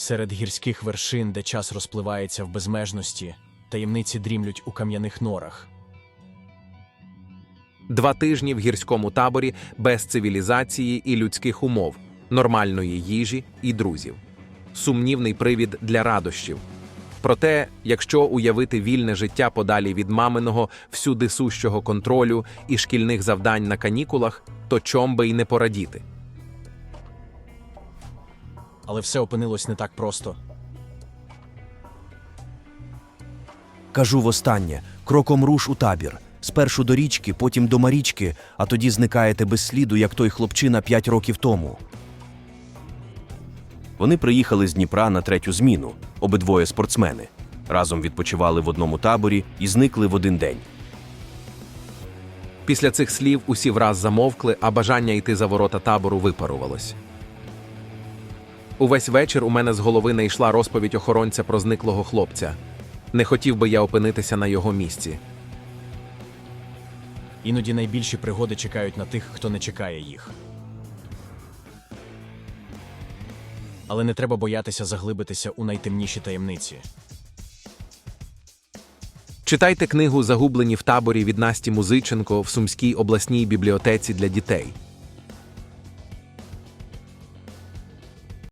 Серед гірських вершин, де час розпливається в безмежності, таємниці дрімлють у кам'яних норах. Два тижні в гірському таборі без цивілізації і людських умов, нормальної їжі і друзів. Сумнівний привід для радощів. Проте, якщо уявити вільне життя подалі від маминого, всюди сущого контролю і шкільних завдань на канікулах, то чом би й не порадіти. Але все опинилось не так просто. Кажу востаннє, кроком руш у табір. Спершу до річки, потім до Марічки, а тоді зникаєте без сліду, як той хлопчина п'ять років тому. Вони приїхали з Дніпра на третю зміну, обидвоє спортсмени. Разом відпочивали в одному таборі і зникли в один день. Після цих слів усі враз замовкли, а бажання йти за ворота табору випарувалось. Увесь вечір у мене з голови не йшла розповідь охоронця про зниклого хлопця. Не хотів би я опинитися на його місці. Іноді найбільші пригоди чекають на тих, хто не чекає їх. Але не треба боятися заглибитися у найтемніші таємниці. Читайте книгу Загублені в таборі від Насті Музиченко в Сумській обласній бібліотеці для дітей.